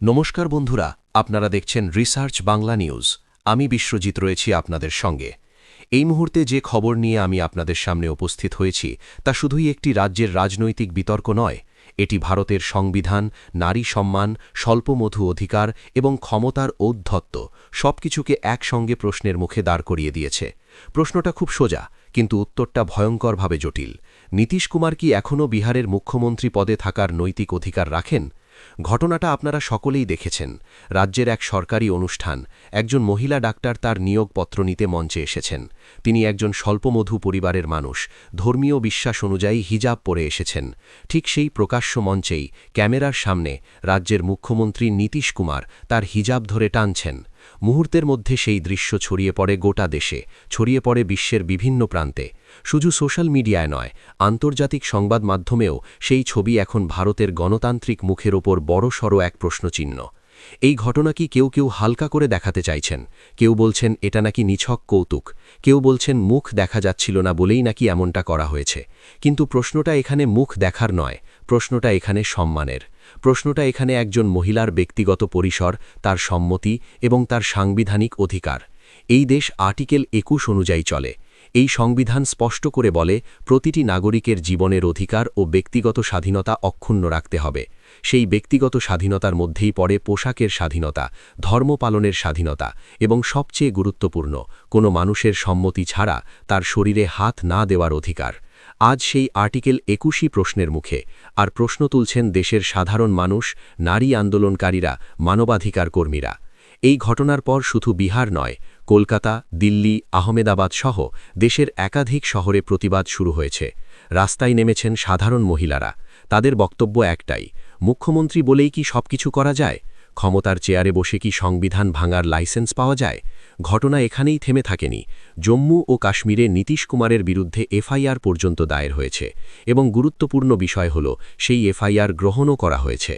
নমস্কার বন্ধুরা, আপনারা দেখছেন রিসার্চ বাংলা নিউজ। আমি বিশ্বজিৎ রয়েছি আপনাদের সঙ্গে। এই মুহূর্তে যে খবর নিয়ে আমি আপনাদের সামনে উপস্থিত হয়েছি, তা শুধুই একটি রাজ্যের রাজনৈতিক বিতর্ক নয়। এটি ভারতের সংবিধান, নারী সম্মান, স্বল্পমধু অধিকার এবং ক্ষমতার ঔদ্ধত্য সবকিছুকে একসঙ্গে প্রশ্নের মুখে দাঁড় করিয়ে দিয়েছে। প্রশ্নটা খুব সোজা, কিন্তু উত্তরটা ভয়ঙ্করভাবে জটিল। নীতিশ কুমার কি এখনও বিহারের মুখ্যমন্ত্রী পদে থাকার নৈতিক অধিকার রাখেন? ঘটনাটা আপনারা সকলেই দেখেছেন। রাজ্যের এক সরকারি অনুষ্ঠান, একজন মহিলা ডাক্তার তার নিয়োগপত্র নিতে মঞ্চে এসেছেন। তিনি একজন স্বল্পমধু পরিবারের মানুষ, ধর্মীয় বিশ্বাস অনুযায়ী হিজাব পরে এসেছেন। ঠিক সেই প্রকাশ্য মঞ্চেই ক্যামেরার সামনে রাজ্যের মুখ্যমন্ত্রী নীতিশ কুমার তার হিজাব ধরে টানছেন। মুহূর্তের মধ্যে সেই দৃশ্য ছড়িয়ে পড়ে গোটা দেশে, ছড়িয়ে পড়ে বিশ্বের বিভিন্ন প্রান্তে। শুধু সোশ্যাল মিডিয়ায় নয়, আন্তর্জাতিক সংবাদ মাধ্যমেও সেই ছবি এখন ভারতের গণতান্ত্রিক মুখের ওপর বড়সড় এক প্রশ্নচিহ্ন। এই ঘটনা কি কেউ কেউ হালকা করে দেখাতে চাইছেন? কেউ বলছেন, এটা নাকি নিছক কৌতুক। কেউ বলছেন, মুখ দেখা যাচ্ছিল না বলেই নাকি এমনটা করা হয়েছে। কিন্তু প্রশ্নটা এখানে মুখ দেখার নয়, প্রশ্নটা এখানে সম্মানের। প্রশ্নটা এখানে একজন মহিলার ব্যক্তিগত পরিসর, তার সম্মতি এবং তার সাংবিধানিক অধিকার। এই দেশ আর্টিকেল একুশ অনুযায়ী চলে। এই সংবিধান স্পষ্ট করে বলে, প্রতিটি নাগরিকের জীবনের অধিকার ও ব্যক্তিগত স্বাধীনতা অক্ষুণ্ণ রাখতে হবে। সেই ব্যক্তিগত স্বাধীনতার মধ্যেই পড়ে পোশাকের স্বাধীনতা, ধর্ম পালনের স্বাধীনতা এবং সবচেয়ে গুরুত্বপূর্ণ, কোনো মানুষের সম্মতি ছাড়া তার শরীরে হাত না দেওয়ার অধিকার। আজ সেই আর্টিকেল একুশই প্রশ্নের মুখে, আর প্রশ্ন তুলছেন দেশের সাধারণ মানুষ, নারী আন্দোলনকারীরা, মানবাধিকার কর্মীরা। এই ঘটনার পর শুধু বিহার নয়, কলকাতা, দিল্লি, আহমেদাবাদ সহ দেশের একাধিক শহরে প্রতিবাদ শুরু হয়েছে। রাস্তায় নেমেছেন সাধারণ মহিলারা। তাদের বক্তব্য একটাই, মুখ্যমন্ত্রী বলেই কি সবকিছু করা যায়? ক্ষমতার চেয়ারে বসে কি সংবিধান ভাঙার লাইসেন্স পাওয়া যায়? ঘটনা এখানেই থেমে থাকেনি। জম্মু ও কাশ্মীরে নীতিশ কুমারের বিরুদ্ধে এফআইআর পর্যন্ত দায়ের হয়েছে এবং গুরুত্বপূর্ণ বিষয় হল সেই এফআইআর গ্রহণও করা হয়েছে।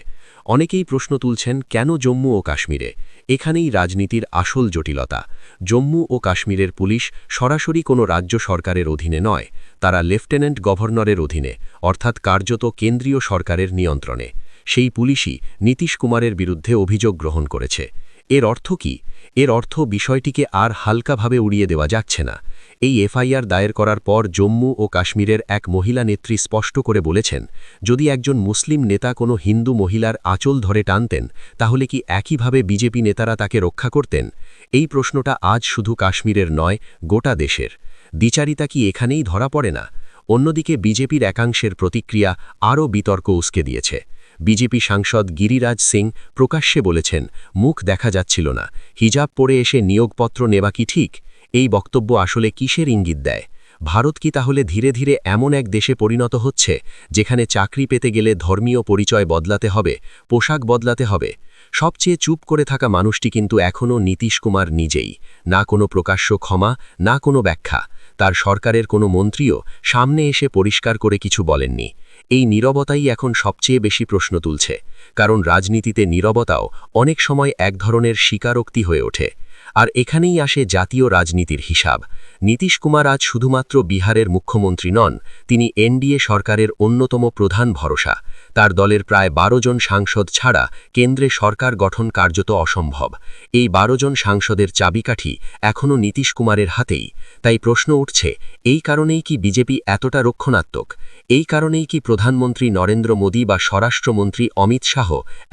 অনেকেই প্রশ্ন তুলছেন, কেন জম্মু ও কাশ্মীরে? এখানেই রাজনীতির আসল জটিলতা। জম্মু ও কাশ্মীরের পুলিশ সরাসরি কোনো রাজ্য সরকারের অধীনে নয়, তারা লেফটেন্যান্ট গভর্নরের অধীনে, অর্থাৎ কার্যত কেন্দ্রীয় সরকারের নিয়ন্ত্রণে। সেই পুলিশই নীতিশ কুমারের বিরুদ্ধে অভিযোগ গ্রহণ করেছে। এর অর্থ কি? এর অর্থ বিষয়টিকে আর হালকাভাবে উড়িয়ে দেওয়া যাচ্ছে না। এই এফআইআর দায়ের করার পর জম্মু ও কাশ্মীরের এক মহিলা নেত্রী স্পষ্ট করে বলেছেন, যদি একজন মুসলিম নেতা কোনো হিন্দু মহিলার আঁচল ধরে টানতেন, তাহলে কি একইভাবে বিজেপি নেতারা তাকে রক্ষা করতেন? এই প্রশ্নটা আজ শুধু কাশ্মীরের নয়, গোটা দেশের। দ্বিচারিতা কি এখানেই ধরা পড়ে না? অন্যদিকে বিজেপির একাংশের প্রতিক্রিয়া আরও বিতর্ক উস্কে দিয়েছে। বিজেপি সাংসদ গিরিরাজ সিং প্রকাশ্যে বলেছেন, মুখ দেখা যাচ্ছিল না, হিজাব পরে এসে নিয়োগপত্র নেওয়া কি ঠিক? এই বক্তব্য আসলে কিসের ইঙ্গিত দেয়? ভারত কি তাহলে ধীরে ধীরে এমন এক দেশে পরিণত হচ্ছে, যেখানে চাকরি পেতে গেলে ধর্মীয় পরিচয় বদলাতে হবে, পোশাক বদলাতে হবে? সবচেয়ে চুপ করে থাকা মানুষটি কিন্তু এখনও নীতিশ কুমার নিজেই, না কোনো প্রকাশ্য ক্ষমা, না কোনো ব্যাখ্যা। তার সরকারের কোনো মন্ত্রীও সামনে এসে পরিষ্কার করে কিছু বলেননি। এই নীরবতাই এখন সবচেয়ে বেশি প্রশ্ন তুলছে, কারণ রাজনীতিতে নীরবতাও অনেক সময় এক ধরনের স্বীকারোক্তি হয়ে ওঠে। আর এখানেই আসে জাতীয় রাজনীতির হিসাব। নীতিশ কুমার আজ শুধুমাত্র বিহারের মুখ্যমন্ত্রী নন, তিনি এনডিএ সরকারের অন্যতম প্রধান ভরসা। তার দলের প্রায় বারো জন সাংসদ ছাড়া কেন্দ্রে সরকার গঠন কার্যত অসম্ভব। এই বারো জন সাংসদের চাবিকাঠি এখনও নীতিশ কুমারের হাতেই। তাই প্রশ্ন উঠছে, এই কারণেই কি বিজেপি এতটা রক্ষণাত্মক? এই কারণেই কি প্রধানমন্ত্রী নরেন্দ্র মোদী বা স্বরাষ্ট্রমন্ত্রী অমিত শাহ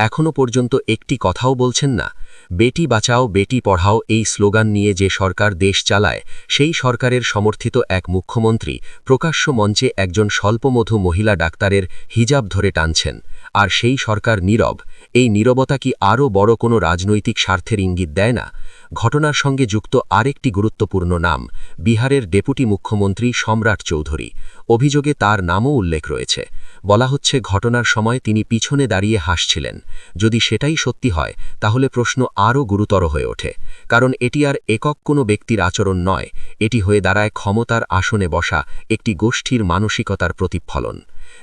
এখনও পর্যন্ত একটি কথাও বলছেন না? বেটি বাঁচাও, বেটি পড়াও, এই স্লোগান নিয়ে যে সরকার দেশ চালায়, সেই সরকারের সমর্থিত এক মুখ্যমন্ত্রী প্রকাশ্য মঞ্চে একজন স্বল্পমধু মহিলা ডাক্তারের হিজাব ধরে টানছেন। আর সেই সরকার নীরব, এই নীরবতা কি আরও বড় কোনো রাজনৈতিক স্বার্থের ইঙ্গিত দেয় না? ঘটনার সঙ্গে যুক্ত আরেকটি গুরুত্বপূর্ণ নাম, বিহারের ডেপুটি মুখ্যমন্ত্রী সম্রাট চৌধুরী। অভিযোগে তার নামও উল্লেখ রয়েছে। বলা হচ্ছে, ঘটনার সময় তিনি পিছনে দাঁড়িয়ে হাসছিলেন। যদি সেটাই সত্যি হয়, তাহলে প্রশ্ন আরও গুরুতর হয়ে ওঠে, কারণ এটি আর একক কোনো ব্যক্তির আচরণ নয়, এটি হয়ে দাঁড়ায় ক্ষমতার আসনে বসা একটি গোষ্ঠীর মানসিকতার প্রতিফলন।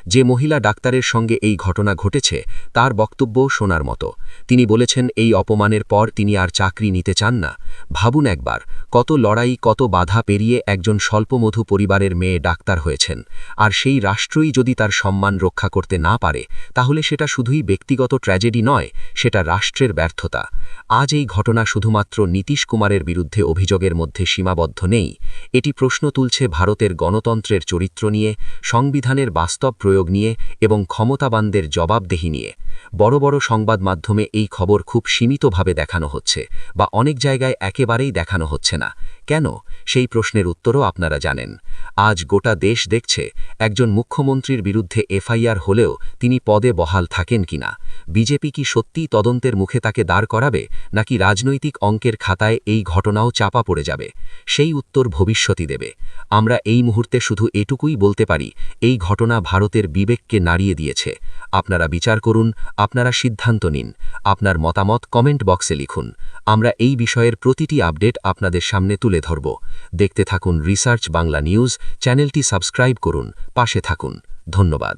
যে মহিলা ডাক্তারের সঙ্গে এই ঘটনা ঘটেছে, তার বক্তব্যও শোনার মতো। তিনি বলেছেন, এই অপমানের পর তিনি আর চাকরি নিতে চান না। ভাবুন একবার, কত লড়াই, কত বাধা পেরিয়ে একজন স্বল্পমধু পরিবারের মেয়ে ডাক্তার হয়েছেন। আর সেই রাষ্ট্রই যদি তার সম্মান রক্ষা করতে না পারে, তাহলে সেটা শুধুই ব্যক্তিগত ট্র্যাজেডি নয়, সেটা রাষ্ট্রের ব্যর্থতা। আজ এই ঘটনা শুধুমাত্র নীতিশ কুমারের বিরুদ্ধে অভিযোগের মধ্যে সীমাবদ্ধ নেই। এটি প্রশ্ন তুলছে ভারতের গণতন্ত্রের চরিত্র নিয়ে, সংবিধানের বাস্তব প্রয়োগ নিয়ে এবং ক্ষমতাবানদের জবাবদেহি নিয়ে। বড় বড় সংবাদ মাধ্যমে এই খবর খুব সীমিতভাবে দেখানো হচ্ছে বা অনেক জায়গায় একেবারেই দেখানো হচ্ছে না। কেন? সেই প্রশ্নের উত্তরও আপনারা জানেন। আজ গোটা দেশ দেখছে একজন মুখ্যমন্ত্রীর বিরুদ্ধে এফআইআর হলেও তিনি পদে বহাল থাকেন কিনা। বিজেপি কি সত্যিই তদন্তের মুখে তাকে দাঁড় করাবে, নাকি রাজনৈতিক অঙ্কের খাতায় এই ঘটনাও চাপা পড়ে যাবে? সেই উত্তর ভবিষ্যতই দেবে। আমরা এই মুহূর্তে শুধু এটুকুই বলতে পারি, এই ঘটনা ভারতের বিবেককে নাড়িয়ে দিয়েছে। আপনারা বিচার করুন, আপনারা সিদ্ধান্ত নিন। আপনার মতামত কমেন্ট বক্সে লিখুন। আমরা এই বিষয়ের প্রতিটি আপডেট আপনাদের সামনে তুলে ধরব। দেখতে থাকুন রিসার্চ বাংলা নিউজ, চ্যানেলটি সাবস্ক্রাইব করুন, পাশে থাকুন। ধন্যবাদ।